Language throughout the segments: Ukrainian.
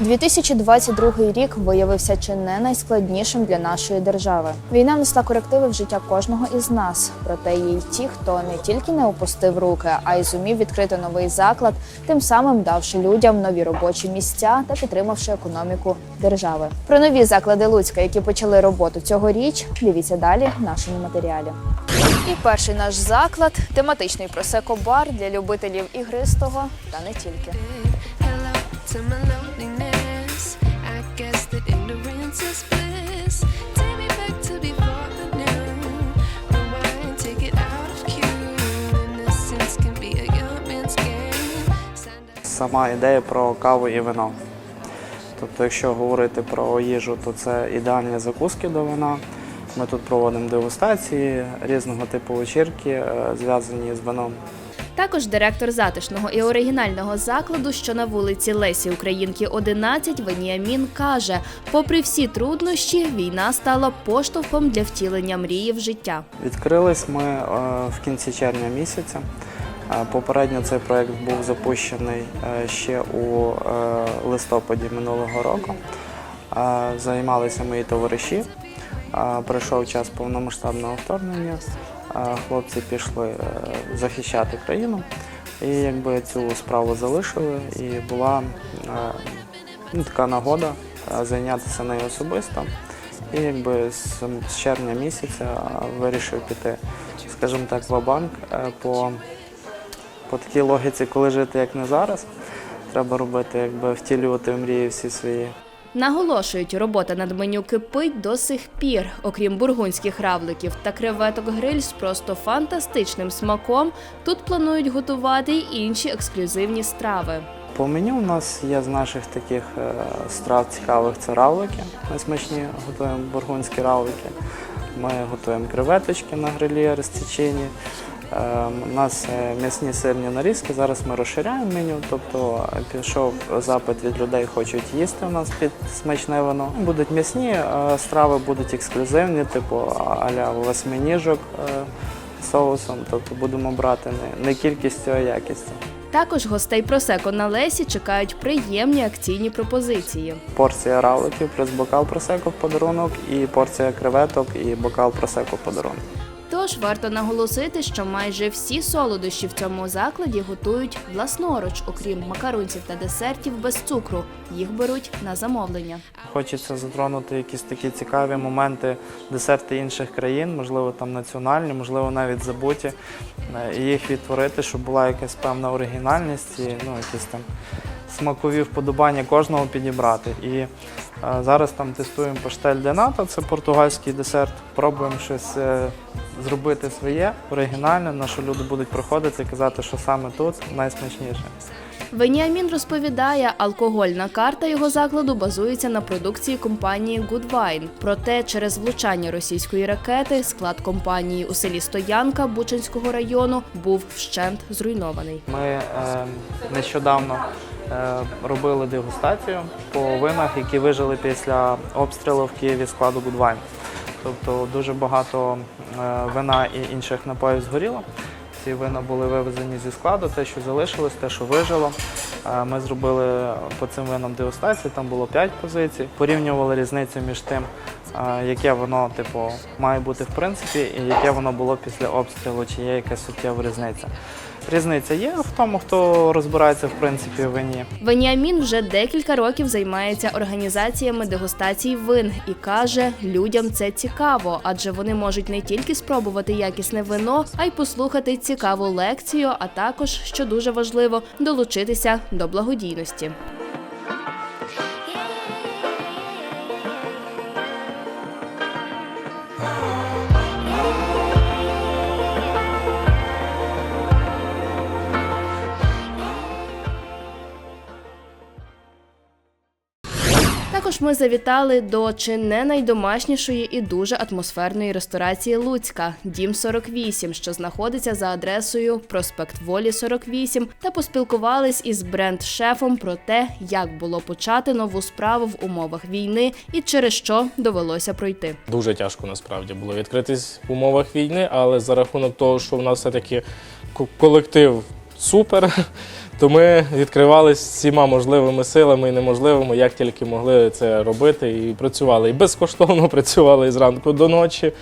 2022 рік виявився чи не найскладнішим для нашої держави. Війна внесла корективи в життя кожного із нас. Проте є й ті, хто не тільки не опустив руки, а й зумів відкрити новий заклад, тим самим давши людям нові робочі місця та підтримавши економіку держави. Про нові заклади Луцька, які почали роботу цьогоріч, дивіться далі в нашому матеріалі. І перший наш заклад тематичний просеко-бар для любителів ігристого та не тільки. Сама ідея про каву і вино. Тобто, якщо говорити про їжу, то це ідеальні закуски до вина. Ми тут проводимо дегустації різного типу вечірки, е, зв'язані з вином. Також директор затишного і оригінального закладу, що на вулиці Лесі Українки, 11, Веніамін каже: попри всі труднощі, війна стала поштовхом для втілення мрії в життя. Відкрились ми е, в кінці червня місяця. Е, Попередньо цей проект був запущений е, ще у листопаді минулого року. Займалися мої товариші. Прийшов час повномасштабного вторгнення. Хлопці пішли е, захищати країну. І якби цю справу залишили, і була е, ну, така нагода е, зайнятися нею особисто. І якби з, червня місяця вирішив піти, скажімо так, в банк по, по такій логіці, коли жити як не зараз. Треба робити, якби втілювати мрії всі свої. Наголошують, робота над меню кипить до сих пір. Окрім бургунських равликів та креветок гриль з просто фантастичним смаком. Тут планують готувати й інші ексклюзивні страви. По меню у нас є з наших таких е, страв цікавих це равлики. Ми смачні готуємо бургунські равлики. Ми готуємо креветочки на грилі розсічені. Е, У нас е, м'ясні сирні нарізки. Зараз ми розширяємо меню. Тобто е, пішов запит від людей, хочуть їсти у нас під смачне вино. Будуть м'ясні е, страви, будуть ексклюзивні, типу аля восьминіжок соусом. Тобто будемо брати не, не кількістю, а якістю. Також гостей просеко на Лесі чекають приємні акційні пропозиції. Порція равликів плюс бокал просеко в подарунок, і порція креветок і бокал просеко в подарунок. Тож варто наголосити, що майже всі солодощі в цьому закладі готують власноруч, окрім макарунців та десертів без цукру. Їх беруть на замовлення. Хочеться затронути якісь такі цікаві моменти, десерти інших країн, можливо, там національні, можливо, навіть забуті, е, і їх відтворити, щоб була якась певна оригінальність і ну, якісь там смакові вподобання кожного підібрати. І е, зараз там тестуємо паштель де ната, це португальський десерт. Пробуємо щось е, зробити своє, оригінальне, на що люди будуть проходити і казати, що саме тут найсмачніше. Веніамін розповідає, алкогольна карта його закладу базується на продукції компанії Good Wine. Проте через влучання російської ракети склад компанії у селі Стоянка Бучинського району був вщент зруйнований. Ми е, нещодавно робили дегустацію по винах, які вижили після обстрілу в Києві складу Будвайн. Тобто дуже багато е, вина і інших напоїв згоріло. Ці вина були вивезені зі складу, те, що залишилось, те, що вижило. Е, Ми зробили по цим винам дегустацію, там було 5 позицій. Порівнювали різницю між тим, е, яке воно типу, має бути в принципі, і яке воно було після обстрілу, чи є якась суттєва різниця. Різниця є в тому, хто розбирається в принципі в вині. Веніамін вже декілька років займається організаціями дегустацій вин і каже, людям це цікаво, адже вони можуть не тільки спробувати якісне вино, а й послухати цікаву лекцію, а також, що дуже важливо, долучитися до благодійності. Також ми завітали до чи не найдомашнішої і дуже атмосферної ресторації Луцька Дім 48, що знаходиться за адресою Проспект Волі 48, та поспілкувались із бренд-шефом про те, як було почати нову справу в умовах війни і через що довелося пройти. Дуже тяжко насправді було відкритись в умовах війни, але за рахунок того, що в нас все-таки ко- колектив супер, То ми відкривалися всіма можливими силами і неможливими, як тільки могли це робити, і працювали. І безкоштовно працювали і зранку до ночі.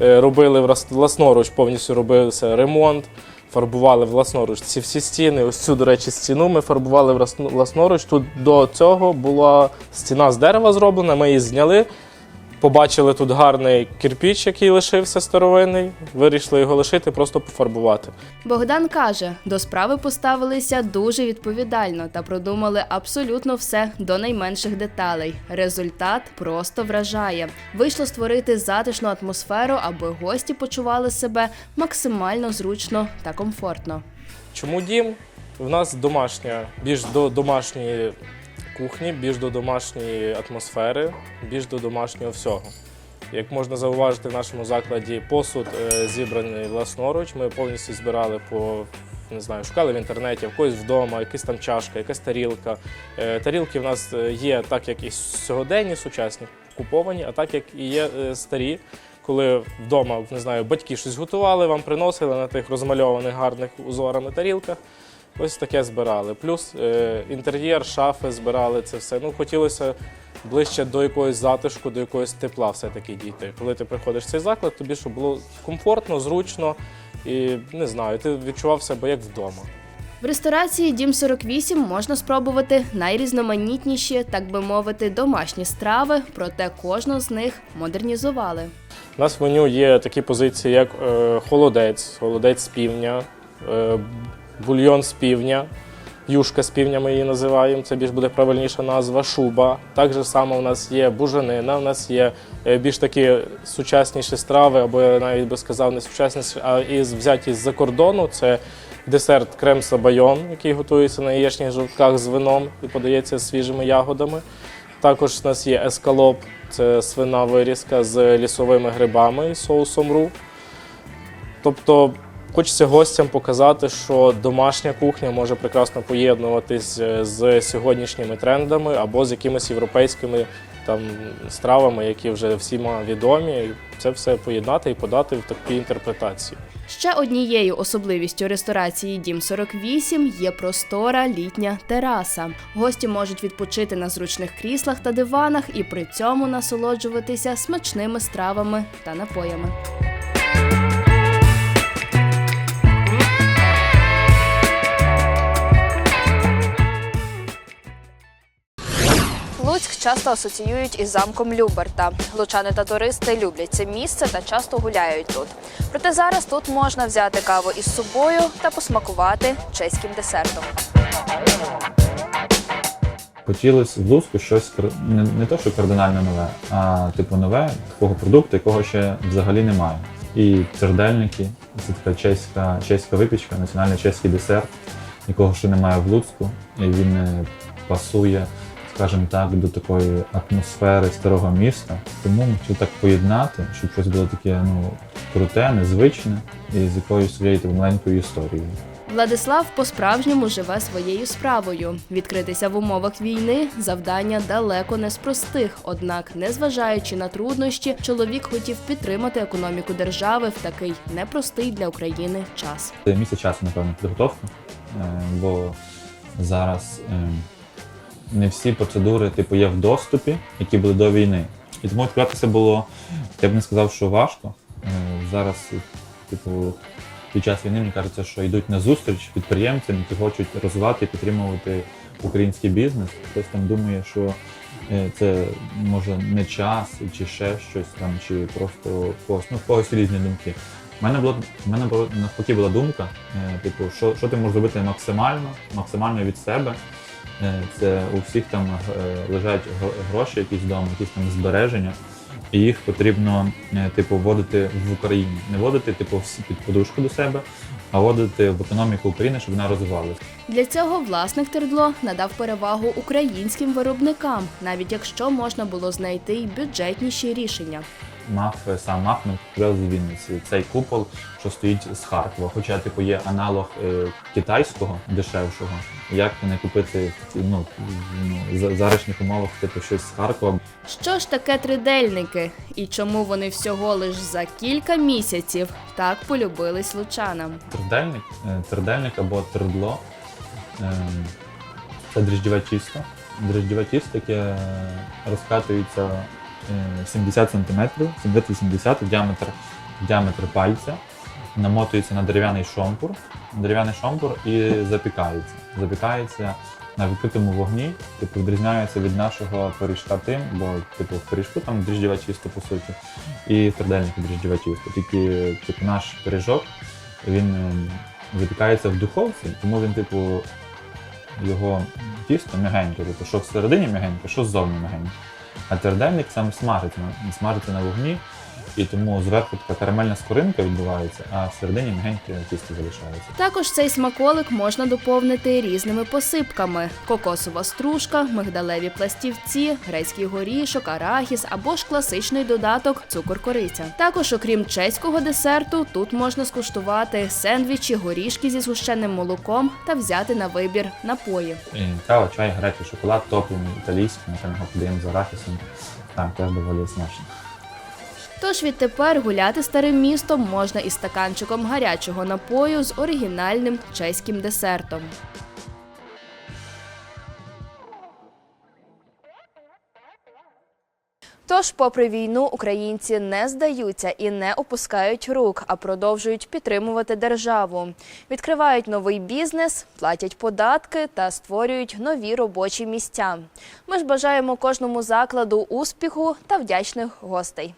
Е, Робили власноруч, повністю робився ремонт, фарбували власноруч ці всі стіни. Ось цю, до речі, стіну ми фарбували власноруч. Тут до цього була стіна з дерева зроблена, ми її зняли. Побачили тут гарний кирпіч, який лишився старовинний. Вирішили його лишити, просто пофарбувати. Богдан каже, до справи поставилися дуже відповідально та продумали абсолютно все до найменших деталей. Результат просто вражає. Вийшло створити затишну атмосферу, аби гості почували себе максимально зручно та комфортно. Чому дім? В нас домашня, більш до домашньої кухні, більш до домашньої атмосфери, більш до домашнього всього. Як можна зауважити в нашому закладі, посуд е, зібраний власноруч. Ми повністю збирали по не знаю, шукали в інтернеті, в когось вдома, якась там чашка, якась тарілка. Е, Тарілки в нас е, є так, як і сьогоденні, сучасні, куповані, а так як і є старі. Коли вдома не знаю, батьки щось готували, вам приносили на тих розмальованих гарних узорами тарілках. Ось таке збирали. Плюс е, інтер'єр, шафи збирали це все. Ну, хотілося ближче до якогось затишку, до якогось тепла все-таки дійти. Коли ти приходиш в цей заклад, тобі щоб було комфортно, зручно і не знаю, ти відчував себе як вдома. В ресторації Дім 48 можна спробувати найрізноманітніші, так би мовити, домашні страви, проте кожну з них модернізували. У нас в меню є такі позиції, як е, холодець, холодець з півня, е, бульйон з півня, юшка з півня ми її називаємо, це більш буде правильніша назва, шуба. Так само у нас є бужанина, у нас є е, більш такі сучасніші страви, або я навіть би сказав, не сучасніші, а із взяті з-за кордону. Це десерт крем сабайон, який готується на яєчних жовтках з вином і подається свіжими ягодами. Також у нас є ескалоп, це свина вирізка з лісовими грибами і соусом ру. Тобто хочеться гостям показати, що домашня кухня може прекрасно поєднуватись е, з сьогоднішніми трендами або з якимись європейськими там, стравами, які вже всіма відомі. Це все поєднати і подати в такій інтерпретації. Ще однією особливістю ресторації Дім 48 є простора літня тераса. Гості можуть відпочити на зручних кріслах та диванах і при цьому насолоджуватися смачними стравами та напоями. Часто асоціюють із замком Люберта. Лучани та туристи люблять це місце та часто гуляють тут. Проте зараз тут можна взяти каву із собою та посмакувати чеським десертом. Хотілося в Луцьку щось не, не то, що кардинально нове, а типу нове такого продукту, якого ще взагалі немає. І цердельники це така чеська, чеська випічка, національний чеський десерт, якого ще немає в Луцьку, і він е, пасує, скажімо так, до такої атмосфери старого міста. Тому ми так поєднати, щоб щось було таке ну, круте, незвичне і з якоюсь своєю такою маленькою історією. Владислав по-справжньому живе своєю справою. Відкритися в умовах війни завдання далеко не з простих. Однак, незважаючи на труднощі, чоловік хотів підтримати економіку держави в такий непростий для України час. Місяць часу, напевно, підготовка, е, бо зараз е, не всі процедури типу, є в доступі, які були до війни. І тому відкриватися було, я б не сказав, що важко. Е, Зараз, типу, під час війни, мені кажеться, що йдуть на зустріч підприємцям, які хочуть розвивати і підтримувати український бізнес. Хтось там думає, що е, це може не час, чи ще щось там, чи просто когось, ну, в когось різні думки. У мене було в мене навпаки була думка, е, типу, що, що ти можеш зробити максимально, максимально від себе. Е, Це у всіх там е, лежать гроші, якісь вдома, якісь там збереження, і їх потрібно е, типу вводити в Україну. Не вводити типу всі під подушку до себе, а вводити в економіку України, щоб вона розвивалася. Для цього власник Тердло надав перевагу українським виробникам, навіть якщо можна було знайти й бюджетніші рішення. Мав е, сам Махмед привез з Вінниці цей купол, що стоїть з Харкова. Хоча типу є аналог китайського дешевшого. Як не купити ну, ну, за умовах типу щось з Харкова, Що ж таке тридельники і чому вони всього лиш за кілька місяців так полюбились лучанам? Тридельник, е, тридельник або тридло Ем, Це дріжджове тісто. Дріжджове тісто, яке розкатується е, 70 см, 70-80 в діаметр, в діаметр пальця, намотується на дерев'яний шомпур, дерев'яний шомпур і запікається. Запікається на відкритому вогні, типу відрізняється від нашого пиріжка тим, бо типу в пиріжку там дріжджове тісто по суті, і сердельнику тісто. Тільки типу, наш пиріжок він ем, запікається в духовці, тому він, типу, його тісто м'ягеньке, тобто що всередині м'ягеньке, що ззовні м'ягеньке. А твердельник сам смажиться, смажиться на вогні, і тому зверху така карамельна скоринка відбувається, а всередині м'ягеньке тісто залишається. Також цей смаколик можна доповнити різними посипками: кокосова стружка, мигдалеві пластівці, грецький горішок, арахіс або ж класичний додаток цукор кориця. Також, окрім чеського десерту, тут можна скуштувати сендвічі, горішки зі згущеним молоком та взяти на вибір напої. І кава, чай, гарячий шоколад, топлений, італійський, ми там його подаємо з арахісом. Так, теж доволі смачно. Тож відтепер гуляти старим містом можна із стаканчиком гарячого напою з оригінальним чеським десертом. Тож, попри війну, українці не здаються і не опускають рук, а продовжують підтримувати державу. Відкривають новий бізнес, платять податки та створюють нові робочі місця. Ми ж бажаємо кожному закладу успіху та вдячних гостей.